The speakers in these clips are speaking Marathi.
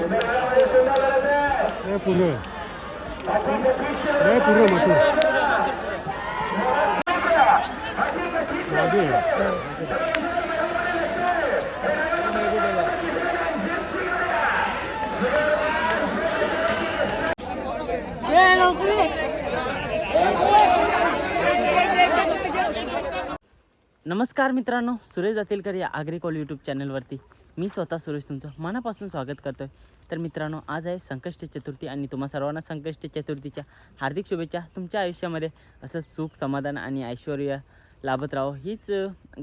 लय पुरं लय पुरं मथुर मागे नमस्कार मित्रांनो सुरेश जातीलकर या आग्रिकॉल यूट्यूब चॅनलवरती मी स्वतः सुरेश तुमचं मनापासून स्वागत करतो आहे तर मित्रांनो आज आहे संकष्टी चतुर्थी आणि तुम्हा सर्वांना संकष्टी चतुर्थीच्या हार्दिक शुभेच्छा. तुमच्या आयुष्यामध्ये असं सुख समाधान आणि ऐश्वर लाभत राहो. हीच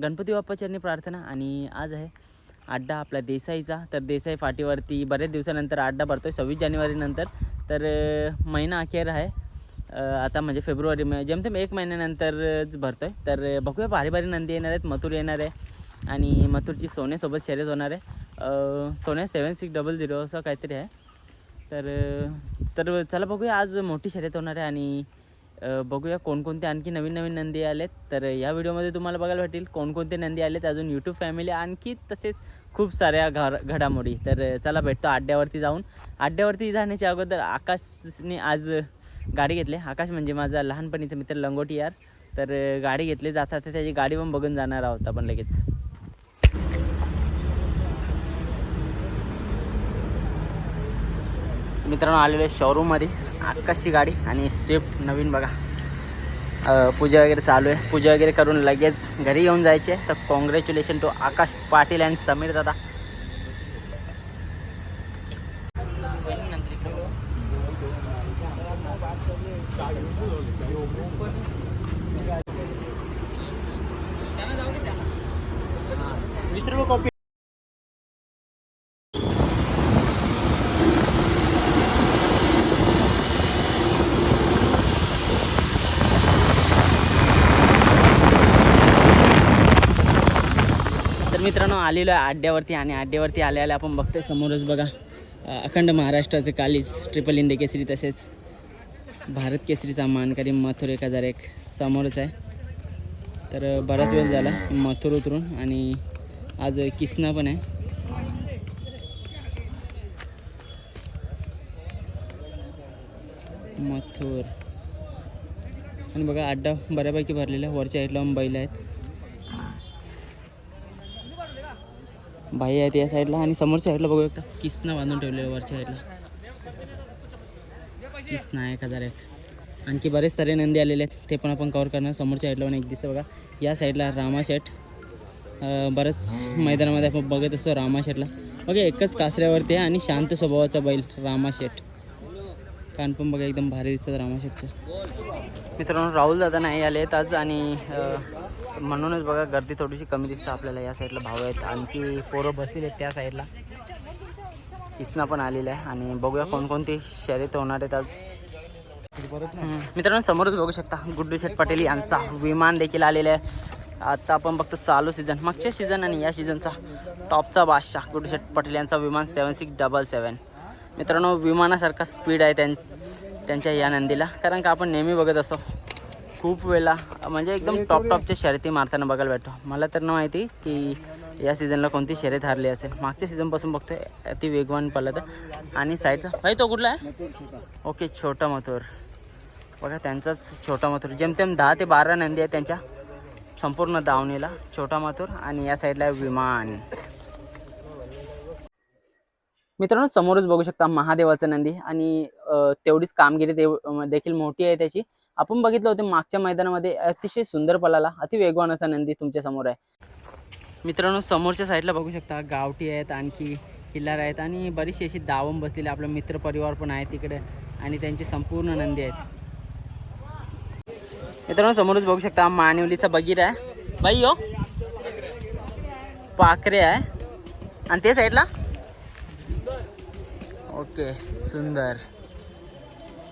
गणपती बाप्पाचरणी प्रार्थना आणि आज आहे अड्डा आपला देसाईचा. तर देसाई फाटीवरती बऱ्याच दिवसानंतर अड्डा भरतो आहे सव्वीस जानेवारीनंतर तर महिना अखेर आहे. आता म्हणजे फेब्रुवारी जेमतेम एक महिन्यानंतरच भरतो आहे तर बघूया भारी भारी नंदी येणार आहेत मथुर येणार आहे. आणि मथुरची सोन्यासोबत शर्यत होणार आहे. Sonya seven six double zero असं काहीतरी आहे. तर तर चला बघूया आज मोठी शर्यत होणार आहे आणि बघूया कोणकोणते आणखी नवीन नवीन नंदी आलेत. तर या व्हिडिओमध्ये तुम्हाला बघायला भेटतील कोणकोणते नंदी आलेत. अजून यूट्यूब फॅमिली आणखी तसेच खूप साऱ्या घर घडामोडी. तर चला भेटतो अड्ड्यावरती जाऊन. अड्ड्यावरती जाण्याच्या अगोदर आकाशने आज गाडी घेतली. आकाश म्हणजे माझा लहानपणीचा मित्र लंगोटी यार. तर गाडी घेतली जातात त्याची गाडी पण बघून जाणार आहोत आपण लगेच. मित्रांनो आलेलो शोरूममध्ये आकाशची गाडी आणि स्विफ्ट नवीन बघा. पूजा वगैरे चालू आहे. पूजा वगैरे करून लगेच घरी येऊन जायचे. तर congratulation to Akash Patil and Sameer दादा. आलेलो आहे अड्ड्यावरती आणि अड्ड्यावरती आले आले आपण बघतोय समोरच बघा. अखंड महाराष्ट्राचे कालीज ट्रिपल इंदे केसरी तसेच भारत केसरीचा मानकरी मथुर एक हजार एक समोरच आहे. तर बराच वेळ झाला मथुर उतरून आणि आज किसना पण आहे. मथुर. आणि बघा अड्डा बऱ्यापैकी भरलेला वरच्या साईडला बैल आहेत. बाई आहेत या साईडला आणि समोरच्या साईडला बघू एकटा किसना बांधून ठेवले वरच्या साईडला? किसना एक हजार एक आणखी बरेच सारे नंदी आलेले आहेत. ते पण आपण कवर करणार. समोरच्या साईडला पण एक दिसतं बघा. या साईडला रामाशेठ बऱ्याच मैदानामध्ये आपण बघत असतो रामाशेठला बघा एकच कासऱ्यावरती आहे आणि शांत स्वभावाचा बैल रामाशेठ कान पण बघा एकदम भारी दिसतात रामाशेठचं मित्रांनो राहुल दादा नाही आले आहेत आज आणि म्हणूनच बघा गर्दी थोडीशी कमी दिसते आपल्याला या साईडला भाव आहेत. आणखी पोरं बसतील आहेत त्या साईडला. किसना पण आलेला आहे आणि बघूया कोणकोणती शर्यत होणार आहेत आज. मित्रांनो समोरच बघू शकता गुड्डू शेठ पटेल यांचा विमान देखील आलेला आहे. आता आपण बघतो चालू सीझन मागच्या सीझन आणि या सीझनचा टॉपचा बादशाह गुड्डू शेठ पटेल यांचा विमान सेवन सिक्स डबल सेवन मित्रांनो विमानासारखा स्पीड आहे त्यां त्यांच्या या नंदीला. कारण का आपण नेहमी बघत असतो खूप वेळा म्हणजे एकदम टॉप टॉपच्या शर्यती मारताना बघायला भेटतो. मला तर न माहिती की या सीझनला कोणती शर्यत हारली असेल. मागच्या सीझनपासून बघतोय अति वेगवान पडलं आणि साईडचा भाई तो कुठला आहे? ओके छोटा मथुर. बघा त्यांचाच छोटा मथुर. जेमतेम दहा ते बारा नंदी आहेत त्यांच्या. संपूर्ण दावणीला छोटा मथुर आणि या साईडला विमान. मित्रांनो समोरच बघू शकता महादेवाचं नंदी आणि तेवढीच कामगिरी देव देखील मोठी आहे त्याची. आपण बघितलं होतं मागच्या मैदानामध्ये अतिशय सुंदर पलाला अति वेगवान असा नंदी तुमच्यासमोर आहे. मित्रांनो समोरच्या साईडला बघू शकता गावठी आहेत आणखी किल्लार आहेत आणि बरीचशी अशी दावम बसलेली आपला मित्रपरिवार पण आहे तिकडे आणि त्यांचे संपूर्ण नंदी आहेत. मित्रांनो समोरच बघू शकता मानिवलीचा बगीर आहे. बाई हो पाखरे आहे. आणि ते साईडला? ओके सुंदर.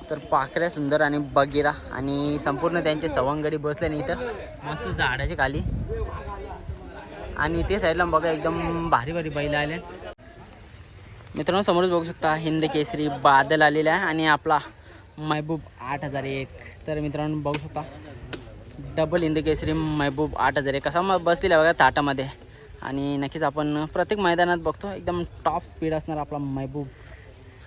तर पाखऱ्या सुंदर आणि बगिरा आणि संपूर्ण त्यांचे सवंगडी बसले नाही इथं. मस्त झाडाच्या खाली. आणि ते साईडला बघा एकदम भारी भारी बैल आले मित्रांनो समोरच बघू शकता हिंद केसरी बादल आलेला आहे आणि आपला महबूब आठ हजार एक. तर मित्रांनो बघू शकता डबल हिंद केसरी महबूब आठ हजार एक. कसा मग बसलेला बघा ताटामध्ये आणि नक्कीच आपण प्रत्येक मैदानात बघतो एकदम टॉप स्पीड असणार आपला महबूब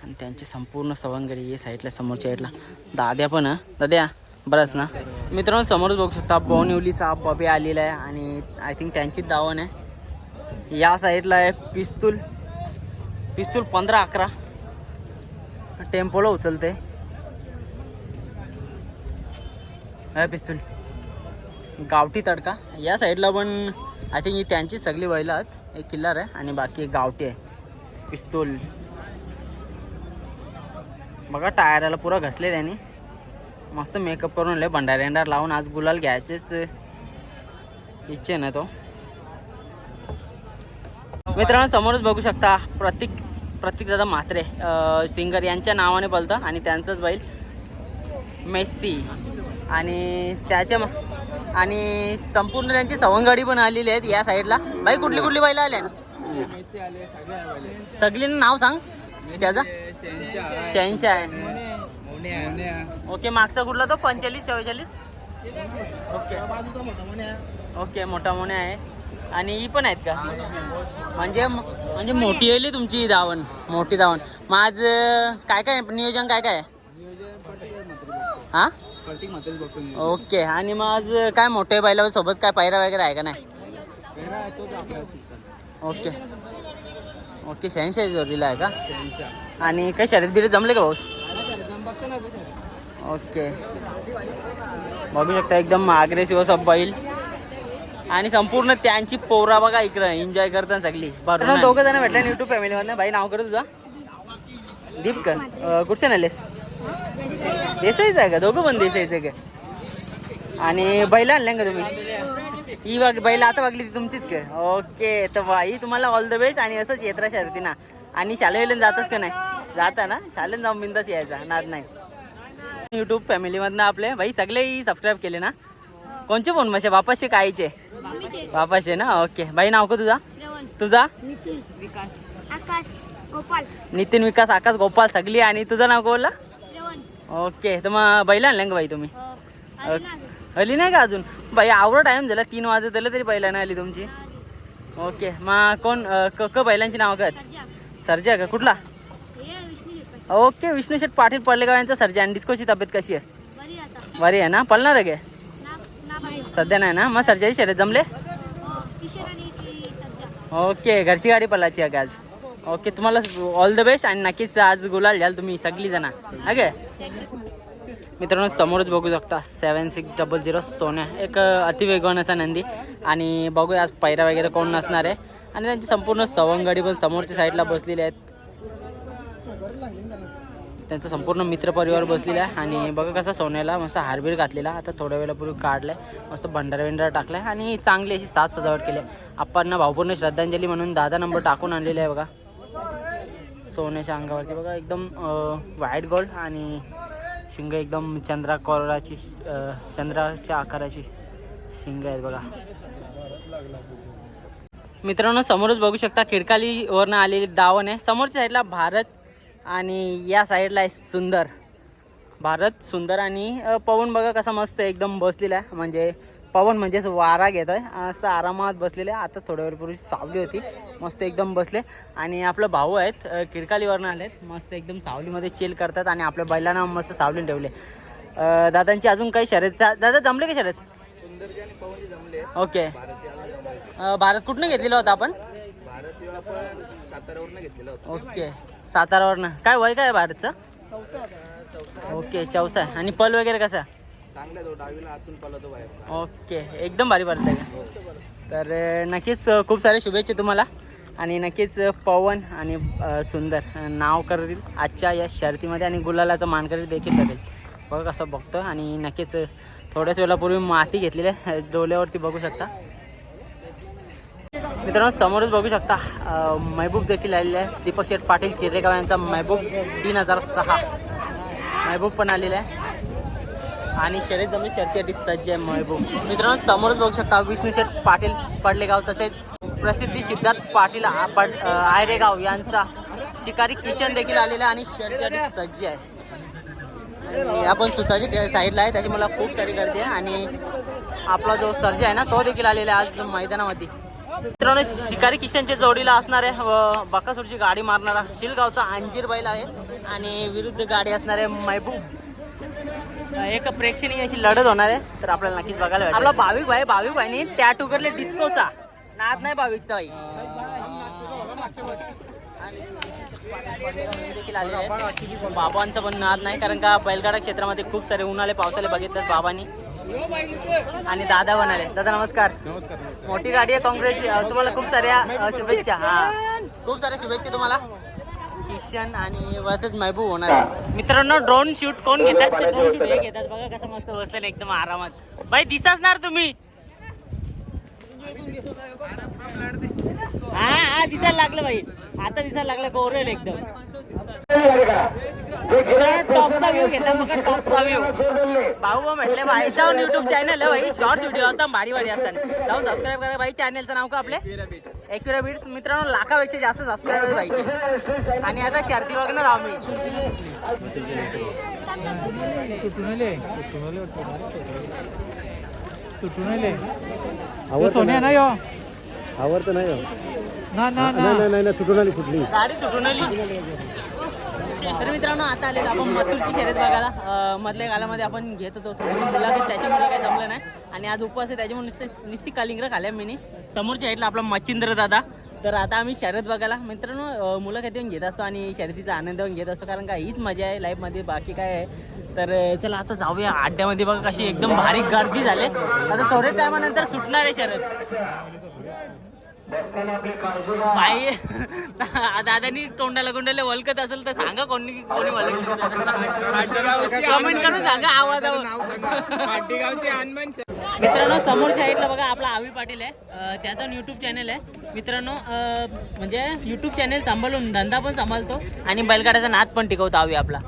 आणि त्यांची संपूर्ण सवंगडी या साईडला समोरच्या साईडला दाद्या पण दाद्या बरंच ना. मित्रांनो समोरच बघू शकता बोनिवलीचा बबे आलेला आहे आणि आय थिंक त्यांचीच दावण आहे. या साईडला आहे पिस्तूल. पिस्तूल पंधरा अकरा. टेम्पोला उचलते पिस्तूल. गावठी तडका. या साईडला पण आय थिंक ही त्यांचीच सगळी बैल आहेत. एक किल्लार आहे आणि बाकी एक गावठी आहे. पिस्तूल. बघा टायराला पुरा घसले त्यांनी. मस्त मेकअप करून लय भंडार एंडार लावून आज गुलाल घ्यायचेच. इच्छे ना तो. मित्रांनो समोरच बघू शकता प्रतीक प्रतीक दादा म्हात्रे सिंगर यांच्या नावाने बोलतं आणि त्यांचंच बैल मेस्सी. आणि त्याच्या आणि संपूर्ण त्यांची सवंगडी पण आलेली आहेत या साईडला बाई कुठली कुठली बैल आल्या? सगळी नाव सांग. त्याचा? शहाऐंशी आहे. ओके मागचा कुठला तो? पंचेचाळीस चव्वेचाळीस ओके. ओके मोठा मोने आहे. आणि ही पण आहेत का? म्हणजे म्हणजे मोठी येईल तुमची धावण मोठी धावण. मग आज काय काय? नियोजन काय काय? आहे हा? ओके आणि मग आज काय मोठे बैला सोबत काय पायरा वगैरे आहे का नाही? ओके. ओके शहाऐंशी जोडीला आहे का? आणि काय शर्यत बिरत जमले का भाऊस? ओके. बघू शकता एकदम अग्रेसिव्ह असं बैल. आणि संपूर्ण त्यांची पोरा बघा इकडं एन्जॉय करतात सगळी. बरोबर दोघं जण भेटले युट्यूब फॅमिली मधनं. भाई नाव कर तुझा. दीपकर. कुठच्या नालेस देसाईचं आहे का? दोघं पण देसाईचं आहे का? आणि बैल आणल्या का तुम्ही? ही बघ बैल आता बघली ती तुमचीच का? ओके तर बाई तुम्हाला ऑल द बेस्ट आणि असंच येत राहा शर्ती ना आणि शालेवेलन जातच का नाही? जाता ना? शालेन जाऊन बिंदास यायचा नाद नाही. युट्यूब फॅमिलीमधनं आपले. भाई सगळे सबस्क्राईब केले ना? कोणचे फोन मासे बापाशे कायचे बापाशे ना? ओके भाई नाव का तुझा? श्रवण. तुझा? नितीन. विकास. आकाश. गोपाल. नितीन विकास आकाश गोपाल सगळी. आणि तुझं नाव बोलला? श्रवण. ओके तर मग बैल आणलं का बाई तुम्ही? हरिनाथ, आली नाही का अजून? बाई आवडा टाइम झाला. तीन वाजत झालं तरी बैलानं आली तुमची. ओके मग कोण क बैलांची नाव काय सर्जा का? कुठला? हे ओके विष्णू शेठ पाटील पडलेगाव यांचा सर्जा आणि डिस्कोची तब्येत कशी आहे? बरी आहे ना? पळणार आहे काय? सध्या नाही ना? मग सर्जाची शर्यत जमले? सर्जा ओके घरची गाडी पळायची आहे का आज? ओके तुम्हाला ऑल द बेस्ट आणि नक्कीच आज गुलाल घ्याल तुम्ही सगळी जण ओके मित्रांनो समोरच बघू शकता seven six double zero Sonya. एक अतिवेगवान असा नंदी. आणि बघूया आज पैरा वगैरे कोण नसणार आहे. आणि त्यांची संपूर्ण सवंगडी पण समोरच्या साईडला बसलेली आहेत. त्यांचा संपूर्ण मित्रपरिवार बसलेला आहे. आणि बघा कसा सोन्याला मस्त हारबीर घातलेला. आता थोड्या वेळापूर्वी काढलाय. मस्त भंडारा विंडारा टाकलाय. आणि चांगली अशी साज सजावट केली आहे. आपण भावपूर्ण श्रद्धांजली म्हणून दादा नंबर टाकून आणलेला आहे बघा. सोन्याच्या अंगावरती बघा एकदम व्हाईट गोल्ड आणि शिंग एकदम चंद्रा कोराची चंद्राच्या आकाराची शिंग आहेत बघा. मित्रांनो समोरच बघू शकता खिडकालीवरनं आलेली दावण आहे. समोरच्या साईडला भारत आणि या साईडला आहे सुंदर. भारत सुंदर आणि पवन बघा कसा मस्त एकदम बसलेला आहे. म्हणजे पवन म्हणजे असं वारा घेत आहे असं आरामात बसलेले आहे. आता थोड्या वेळपूर्वी सावली होती. मस्त एकदम बसले. आणि आपलं भाऊ आहेत खिडकालीवरनं आलेत. मस्त एकदम सावलीमध्ये चिल करतात आणि आपल्या बैलांना मस्त सावलीने ठेवले. दादांची अजून काही शर्यत दादा जमले का शर्यत? ओके. भारत कुठनं घेतलेला होता आपण? ओके. सातारावरनं. काय वय काय आहे भारतचं? ओके चौसा. आहे. आणि पल वगैरे कसा? ओके. एकदम भारी पडत आहे तर नक्कीच खूप सारे शुभेच्छा तुम्हाला. आणि नक्कीच पवन आणि सुंदर नाव करतील. आजच्या या शर्तीमध्ये आणि गुलालाचा मानकरी देखील करेल बघ कसं बघतो आणि नक्कीच थोड्याच वेळापूर्वी माती घेतलेली आहे. डोल्यावरती बघू शकता. मित्रांनो समोरच बघू शकता महबूब देखील आलेले आहे दीपक शेठ पाटील चिरेगाव यांचा महबूब तीन हजार सहा. महबूब पण आलेला आहे आणि शर्यत जमीन शर्तीसाठी सज्ज आहे महबूब. मित्रांनो समोरच बघू शकता विष्णू शेठ पाटील पडलेगाव तसेच प्रसिद्धी सिद्धार्थ पाटील पड आयरेगाव यांचा शिकारी किशन देखील आलेला आहे आणि शर्तीसाठी सज्ज आहे. आपण सुताची साईडला आहे त्याची मला खूप सारी गर्दी आहे. आणि आपला जो सर्ज आहे ना तो देखील आलेला आहे आज मैदानामध्ये मित्रांनो शिकारी किशनच्या जोडीला असणारे व गाडी मारणारा शिलगावचा अंजीर बैल आहे आणि विरुद्ध गाडी असणारे महबूब. एक प्रेक्षणीय अशी लढत होणार आहे तर आपल्याला नक्कीच बघायला आपला भाविक भाई भाविक भाईनी त्या करले डिस्कोचा. नाद नाही भाविकचा भाई बाबांचा पण नाद नाही कारण का बैलगाडा क्षेत्रामध्ये खूप सारे उन्हाळे पावसाळे बघितलं बाबांनी. आणि दादा आले दादा नमस्कार मोठी गाडी आहे काँग्रेसची तुम्हाला खूप साऱ्या शुभेच्छा हा खूप साऱ्या शुभेच्छा तुम्हाला किशन आणि वर्सेस महबूब होणार. मित्रांनो ड्रोन शूट कोण घेतात हे घेतात बघा कसं मस्त बसलं एकदम आरामात बाई दिसणार तुम्ही हा हा दिसायला लागलं बाई. आता दिसायला लागलं गौरव एकदम. टॉपचा व्ह्यू घेता मग टॉपचा व्ह्यू भाऊ भाऊ म्हटले भाई जाऊन युट्यूब चॅनल आहे भाई शॉर्ट्स व्हिडिओ असतात भारी भारी असतात. जाऊन सबस्क्राईब करा भाई चॅनलचं नाव का आपले? एकविरा बीट्स मित्रांनो लाखापेक्षा जास्त सबस्क्राईबर पाहिजे आणि आता शर्ती बघणार मी. सोन्या नाही. आवडतं नाही हो. नाही नाही नाही नाही सुटून आली सुटली गाडी सुटून आली तर मित्रांनो आता आलेलो आपण मथुरची शर्यत बघायला. अं, मधल्या कालामध्ये आपण घेत होतो. थोडीशी मुलाखत त्याच्यामुळे काही जमलं नाही. आणि आज उपवास आहे त्याच्यामुळे नुसते नुसती कलिंगरं खाल्या मी समोरच्या साईडला आपला मच्छिंद्र दादा. तर आता आम्ही शर्यत बघायला. मित्रांनो अं, मुलाखत येऊन घेत असतो आणि शर्यतीचा आनंद पण घेत असतो कारण का हीच मजा आहे. लाईफमध्ये बाकी काय आहे? तर चला आता जाऊया. अड्ड्यामध्ये बघा कशी एकदम भारी गर्दी झाली. आता थोड्या टायमानंतर सुटणार आहे शर्यत बाई दादानी तोंडाला गुंडाला वलकत असेल तर सांगा कोणी कोणी वलकत कमेंट करून सांगा आवाज मित्रांनो समोरच्या साईडला बघा आपला आवी पाटील आहे. त्याचा युट्यूब चॅनल आहे. मित्रांनो म्हणजे युट्यूब चॅनल सांभाळून धंदा पण सांभाळतो आणि बैलगाड्याचा नाद पण टिकवतो आवी आपला.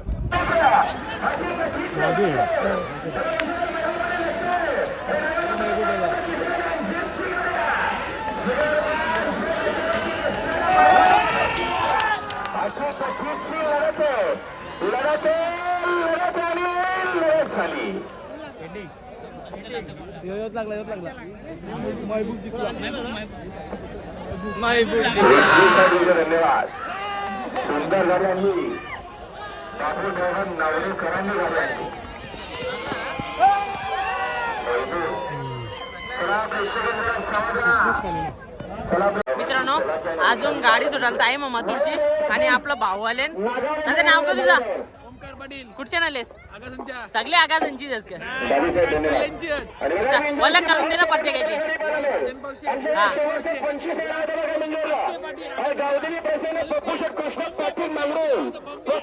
धन्यवाद सुंदर गाडी आणली बापू ड्रायव्हर नावरेकरांनी झाले आहे. मित्रांनो अजून गाडी सुटाल ताई मग मधुरची आणि आपलं भाऊ आले नाव का जा? कुठच्या नालेस? सगळे आगासांची दादीसाहेब धन्यवाद? आणि बघा, ओळख करून दे ना प्रत्येकाची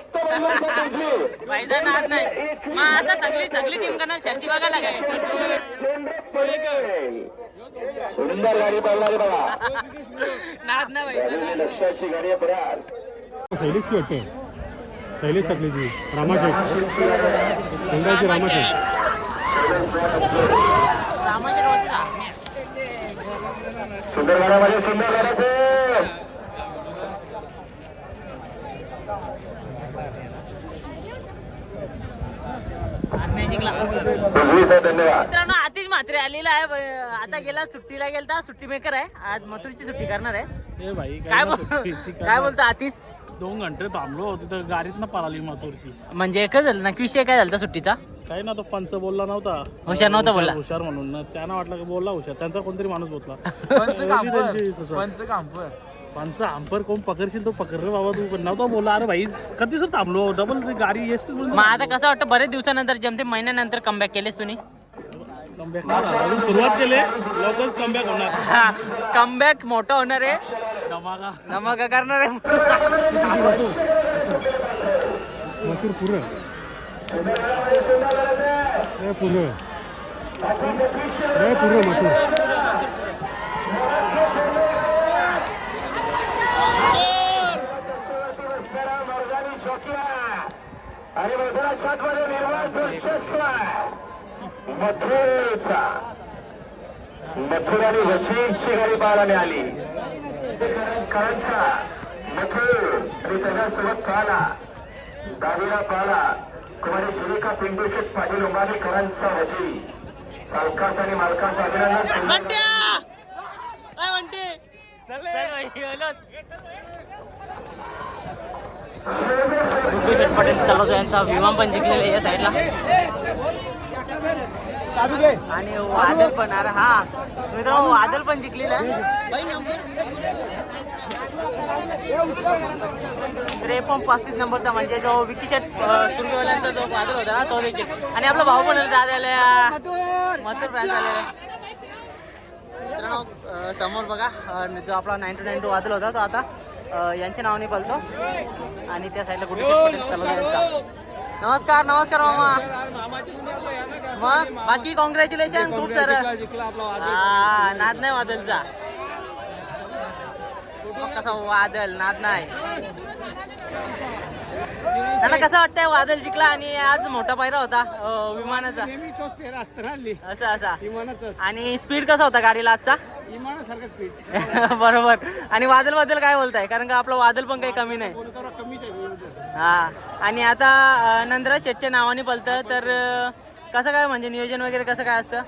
बघू. पाहिजे नाद नाही मग आता सगळी सगळी टीम करणार शर्ती बघायला काय चेंडू पडेल. सुंदर गाडी पडणारी बघा. नाद नाही पाहिजे लक्षाची गाडी शैलीशची वाटते शैलीश टाकली ती रामाशेठ. रामाशेठ मित्रांनो आतिश म्हात्रे आलेला आहे आता गेला सुट्टीला गेलता सुट्टी मेकर आहे. आज मथुरची सुट्टी करणार आहे. ए भाई काय बोल काय बोलतो आतिश? दोन घंटे थांबलो तिथं गाडीत ना पळाली मातूरची म्हणजे एकच झालं ना विषय काय झाला सुट्टीचा? काही ना तो पंच बोलला नव्हता. हुशार नव्हता बोलला? हुशार म्हणून. ना त्यांना वाटलं की बोलला हुशार. त्यांचा कोणतरी माणूस बोलला. पंच पंच आंपर कोण पकडशील तो पकड रे बाबा तू. पण नव्हता बोलला. अरे भाई कधी सर थांबलो. डबल गाडी एक्सट्रीज मग आता कसं वाटतं बरेच दिवसानंतर जमते महिन्यानंतर कमबॅक केलेस तुम्ही? कमबॅक सुरुवात केली. लवकरच कमबॅक होणार. कमबॅक मोठा होणार आहे. धमाका करणार आहे मथुर पुरं. ए पुरं. ए पुरं मथुर आणि मधुरा छातमध्ये निर्माण वर्चस्व मथुरेचा. मथुर आणि वशीची गाडी पाहायला आली करांचा मथुर आणि त्याच्यासोबत पाहला दावीला पाहला कुमारी सुरेखा पिंटूशेठ पाटील उमालीकरांचा वशी सावकाश आणि मालकांचं अभिनंदन पटेल तलाव यांचा विमान पण जिंकलेला आहे या साईडला आणि वादळ पण अरे हा. मित्रांनो वादळ पण जिंकलेला त्रेपन्न पस्तीस नंबरचा म्हणजे जो विकी शेट तुर्गेवाल्यांचा जो वादळ होता ना तो देखील. आणि आपला भाऊ पण आलेला मथुर. मित्रांनो समोर बघा जो आपला नाईन टू नाईन टू वादळ होता तो आता यांच्या नावाने पलतो आणि त्या साईडला गुड्डू नमस्कार नमस्कार मामा. मग? बाकी कॉंग्रॅच्युलेशन खूप सर. हा नाद नाही वादलचा. कसा वादल नाद नाही. त्यांना कसं वाटतंय वादल जिंकला आणि आज मोठा पायरा होता अं, विमानाचा? असं असा. आणि स्पीड कसा होता गाडीला आजचा? बरोबर. आणि वादलबद्दल काय बोलताय? कारण का आपलं वादल पण काही कमी नाही. हा. आणि आता नंदराज शेटच्या नावाने पलतं तर कसं काय म्हणजे नियोजन वगैरे कसं काय असतं?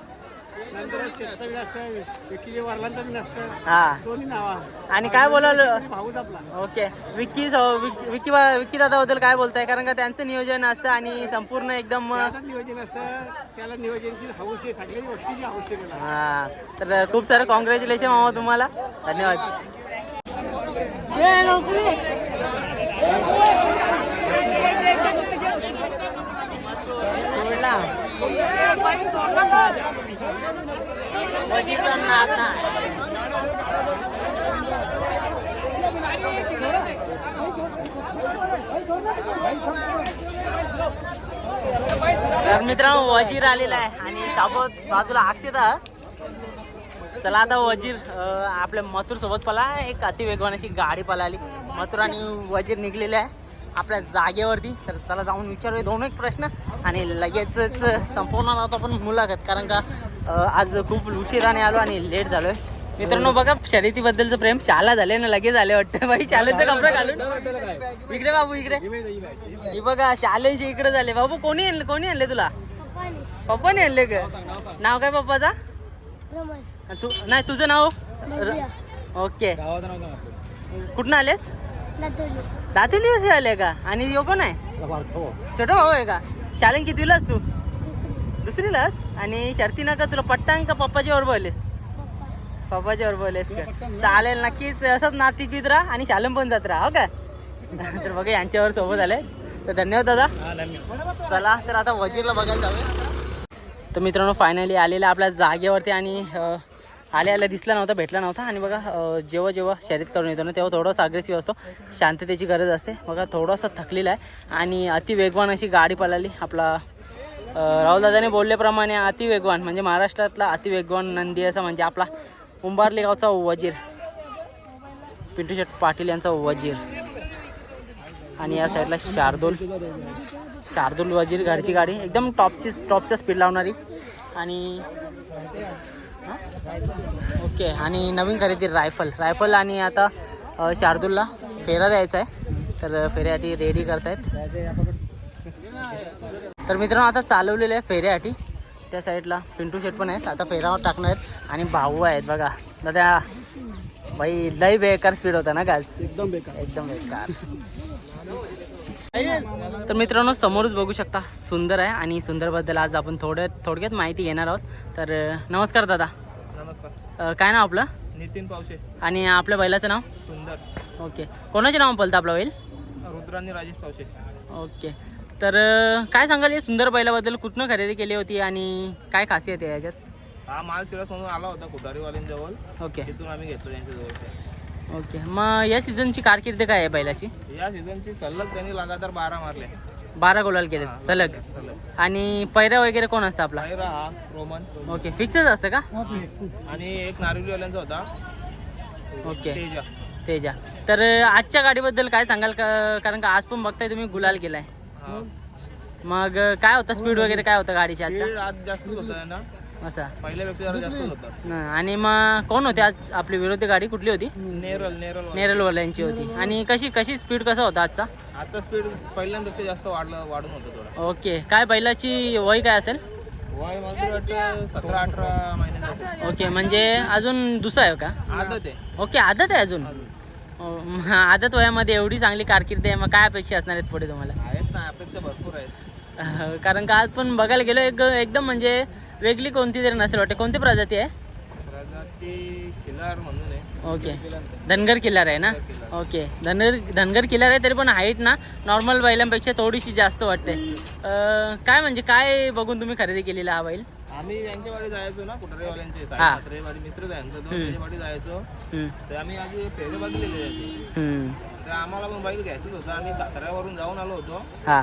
हा. आणि काय बोलाल? ओके. विक्की सो- विक्की विक्की दादाबद्दल काय बोलताय? कारण का त्यांचं नियोजन असतं आणि संपूर्ण एकदम हा. तर खूप सारं कॉंग्रॅच्युलेशन मामा तुम्हाला. धन्यवाद सोडला वजीरचा नाद नाही तर मित्रांनो वजीर आलेला आहे आणि सोबत बाजूला अक्षता. चला आता वजीर आपल्या मथुर सोबत पला एक अति वेगवान अशी गाडी पलाली मथुर आणि वजीर निघलेले आहे आपल्या जागेवरती. तर चला जाऊन विचारूया. दोन एक प्रश्न. आणि लगेचच संपवणार आहोत आपण मुलाखत. कारण का आज खूप उशिराने आलो आणि लेट झालोय. मित्रांनो बघा शर्यतीबद्दलचं प्रेम चाला झाले ना लगेच आले वाटतं. बाई शालेचं कपडा घालून. इकडे बाबू इकडे. हे बघा शालेचे इकडे झाले. बाबू कोणी आणले कोणी आणले तुला? पप्पाने पप्पाने आणले का नाव काय पप्पाचा? तू नाही तुझं नाव? ओके. कुठनं आलेस? दातुली. आले का? आणि यो कोण आहे? छोटा भाऊ आहे का? शाळेन कितवीलास तू? दुसरी दुसरीलास आणि शर्ती नका तुला पट्टांग का पप्पाच्या वर बोललेस पप्पा. पप्पाच्या वर बोललेस का? चालेल नक्कीच असंच नाट टिकवीत राहा आणि शालम पण जात राहा हो का? तर बघा यांच्यावर सोबत आले. तर धन्यवाद दादा. चला तर आता वजीरला बघायला जाऊया. तर मित्रांनो फायनली आलेल्या आपल्या जागेवरती आणि आल्या आल्या दिसला नव्हता भेटला नव्हता. आणि बघा जेव्हा जेव्हा शर्यत करून येतो ना तेव्हा थोडासा अग्रेसिव्ह असतो. शांततेची गरज असते. बघा थोडासा थकलेला आहे. आणि अति वेगवान अशी गाडी पळाली आपला अं, राहुलदादाने बोलल्याप्रमाणे अति वेगवान म्हणजे महाराष्ट्रातला अति वेगवान नंदी असं म्हणजे आपला उंबारली गावचा वजीर पिंटू शेट पाटील यांचा वजीर आणि या साईडला शार्दूल. शार्दूल वजीर घरची गाडी. एकदम टॉपची टॉपच्या स्पीड लावणारी. आणि ओके आणि नवीन खरेदी रायफल. रायफल आणि आता शार्दूलला फेरा द्यायचा आहे. तर फेऱ्यासाठी रेडी करतायत. तर मित्रांनो आता चालवलेले आहे फेऱ्यासाठी त्या साईडला पिंटू शेट पण आहेत. आता फेरावर टाकणार आहेत. आणि भाऊ आहेत बघा. दादा भाई लय बेकार स्पीड होता ना गाज एकदम बेकार. एकदम बेकार. तर मित्रांनो समोरच बघू शकता सुंदर आहे. आणि सुंदरबद्दल आज आपण थोड्या थोडक्यात माहिती घेणार आहोत. तर नमस्कार दादा. नमस्कार. अ, काय नाव आपलं? नितीन पावशे आणि आपल्या बैलाचं नाव? सुंदर. ओके. कोणाचे नाव बोलतं आपलं बैल? रुद्रांनी राजेश पावशे ओके. तर अ, काय सांगाल या सुंदर बैलाबद्दल? कुठनं खरेदी केली होती आणि काय खासियत आहे याच्यात? हा माल शिरस म्हणून आला होता कुटारीवाल्यांजवळ ओके. तिथून आम्ही घेतलो त्यांच्याजवळचे ओके. मग या सीझनची कारकीर्द काय आहे बैलाची? या सीझनची सलग त्यांनी लगातार बारा मारले. बारा गोलाल केले सलग. आणि पैरा वगैरे कोण असतं आपला? हा रोमन. ओके फिक्सच असतं का? आणि एक नारिवलीवाल्यांचा होता. ओके. तेजा. तेजा. तर आजच्या गाडीबद्दल काय सांगाल? का कारण का आज पण बघताय तुम्ही गुलाल केलाय. हा. मग काय होतं? स्पीड वगैरे काय होतं गाडीची आजचा? स्पीड आज होता त्यांना असा. पहिल्यापेक्षा जरा होता आणि मग कोण होते आज आपली विरोधी गाडी कुठली होती? नेरल नेरल नेरलवाल्यांची होती. आणि कशी कशी स्पीड कसा होता आजचा? आता स्पीड पहिल्यांपेक्षा जास्त वाढलं वाढून होतं थोडं. ओके. काय बैलाची वय काय असेल? वय वाटतं सतरा अठरा महिन्याचं ओके. म्हणजे अजून दुसरा आहे का? आदत आहे. ओके आदत आहे अजून? आदत वयामध्ये एवढी चांगली कारकीर्द आहे मग काय अपेक्षा असणार आहेत पुढे तुम्हाला? आहेत ना अपेक्षा भरपूर आहेत. कारण का आज पण बघायला गेलो एक एकदम म्हणजे वेगळी कोणती तरी नसेल वाटते? कोणती प्रजाती आहे? ओके धनगर किल्लार आहे ना? ओके धनगर धनगर किल्लार आहे तरी पण हाईट ना नॉर्मल बैलांपेक्षा थोडीशी जास्त वाटते. काय म्हणजे काय बघून तुम्ही खरेदी केलेला हा बैल? आम्ही यांच्या वाडी जायचो ना मित्र जायचो. तर आम्ही फेरे बघितलेले. तर आम्हाला पण बैल घ्यायचंच होतं. आम्ही साताऱ्यावरून जाऊन आलो होतो. हा.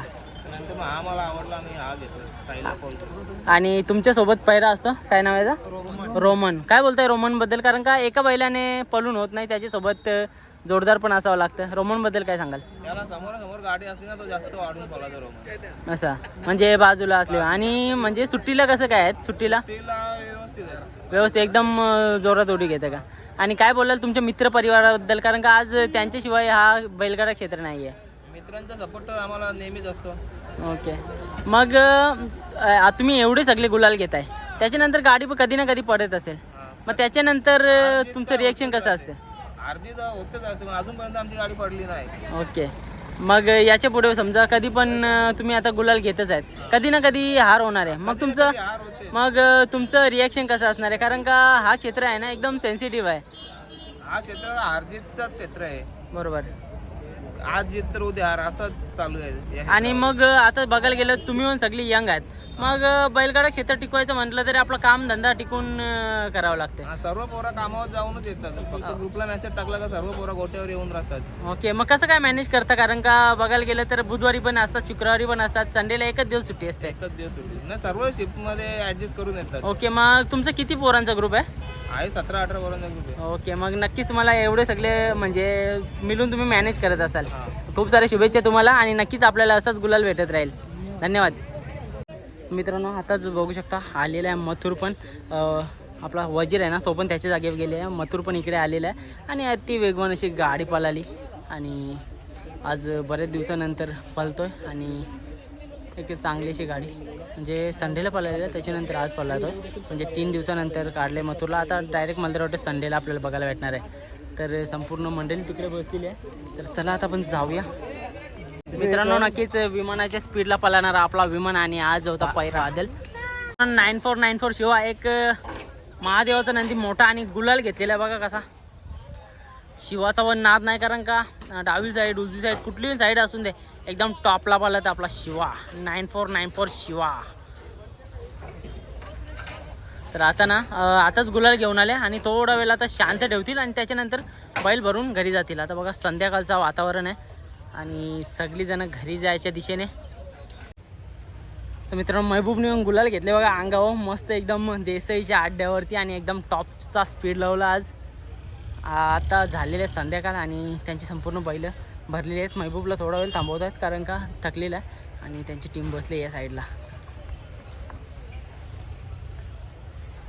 नंतर मग हा मला आवडला आम्ही हा घेतला. साईला कॉल. करून आणि तुमच्यासोबत पैरा असतो? काय नाव याचा? रोमन. काय बोलताय रोमनबद्दल? कारण का एका बैलाने पळून होत नाही त्याच्यासोबत जोरदार पण असावं लागतं. रोमनबद्दल काय सांगाल? त्याला समोर समोर गाडी असली ना तो जास्त वाढून पळायचा रोमन. असं. म्हणजे बाजूला असले. आणि म्हणजे सुट्टीला कसं काय आहेत? सुट्टीला? तिला व्यवस्थित आहे व्यवस्थित. एकदम अं, जोरात उडी घेते का? आणि काय बोलाल तुमच्या मित्र परिवाराबद्दल कारण का आज त्यांच्याशिवाय हा बैलगाडा क्षेत्र नाही आहे मित्रांचा सपोर्ट आम्हाला नेहमीच असतो. ओके. मग अं, तुम्ही एवढे सगळे गुलाल घेताय. त्याच्यानंतर गाडी पण कधी ना कधी पडत असेल. मग त्याच्यानंतर अं, तुमचं रिॲक्शन कसं असतं? अर्धी तर होतच असते पण अजूनपर्यंत आमची गाडी पडली नाही. ओके. मग याच्यापुढे समजा कधी पण अं, तुम्ही आता गुलाल घेतच आहेत. कधी ना कधी हार होणार आहे. मग तुमचं हार होते. मग अं, तुमचं रिॲक्शन कसं असणार आहे? कारण का हा क्षेत्र आहे ना एकदम सेन्सिटिव्ह आहे. हा क्षेत्र हारजीतचाच क्षेत्र आहे. बरोबर. आज जीत तर उद्या हार असंच चालू आहे. आणि मग आता बघायला गेलं तुम्ही पण सगळी यंग आहेत. मग बैलगाडा क्षेत्र टिकवायचं म्हटलं तरी आपलं काम धंदा टिकून करावं लागतं हा, सर्व पोरा कामावर जाऊनच येतात. फक्त ग्रुपला मेसेज टाकला का सर्व पोरा गोट्यावर येऊन राहतात. ओके मग कसं काय मॅनेज करता? कारण का बघायला गेलं तर बुधवारी पण असतात शुक्रवारी पण असतात संडेला एकच दिवस सुट्टी असते. एकच दिवस सुट्टी. नाही सर्व शिफ्टमध्ये ऍडजस्ट करून येतात. ओके मग तुमचं किती पोरांचा ग्रुप आहे? आहे सतरा अठरा पोरांचा ग्रुप आहे. ओके मग नक्कीच मला एवढे सगळे म्हणजे मिळून तुम्ही मॅनेज करत असाल. खूप साऱ्या शुभेच्छा तुम्हाला आणि नक्कीच आपल्याला असंच गुलाल भेटत राहील. धन्यवाद. मित्रांनो आताच बघू शकता आलेला आहे मथुर पण. आपला वजीर आहे ना तो पण त्याच्या जागेवर गेले आहे. मथुर पण इकडे आलेला आहे. आणि ती वेगवान अशी गाडी पळाली. आणि आज बरेच दिवसानंतर पळतोय. आणि एक चांगली अशी गाडी. म्हणजे संडेला पळालेलं आहे, त्याच्यानंतर आज पळला तो म्हणजे तीन दिवसानंतर काढले मथुरला. आता डायरेक्ट मला तर वाटतं संडेला आपल्याला बघायला भेटणार आहे. तर संपूर्ण मंडळी तिकडे बसलेली आहे. तर चला आता आपण जाऊया. मित्रांनो नक्कीच विमानाच्या स्पीडला पळणारा आपला विमान आणि आज होता पैरा आदल nine four nine four Shiva एक महादेवाचा नंदी मोठा आणि गुलाल घेतलेला आहे बघा कसा. शिवाचा वन नाद नाही कारण का डावी साईड उजवी साईड कुठलीही साईड असून दे एकदम टॉपला पाला तर आपला Shiva. Nine four nine four Shiva. तर आता ना आताच गुलाल घेऊन आले आणि थोडा वेळ आता शांत ठेवतील आणि त्याच्यानंतर बैल भरून घरी जातील. आता बघा संध्याकाळचं वातावरण आहे. आणि सगळीजणं घरी जायच्या दिशेने. तर मित्रांनो महबूबने पण गुलाल घेतले. बघा अंगावर मस्त एकदम देसाईच्या आड्यावरती आणि एकदम टॉपचा स्पीड लावला आज. आता झालेले आहे संध्याकाळ आणि त्यांची संपूर्ण बैलं भरलेली आहेत. महबूबला थोडा वेळ थांबवत आहेत कारण का थकलेला आहे आणि त्यांची टीम बसली या साईडला.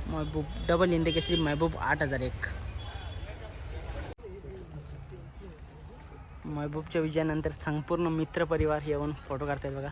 महबूब डबल इंदे केसरी महबूब आठ हजार एक. महबूबच्या विजयानंतर संपूर्ण मित्रपरिवार येऊन फोटो काढतात बघा.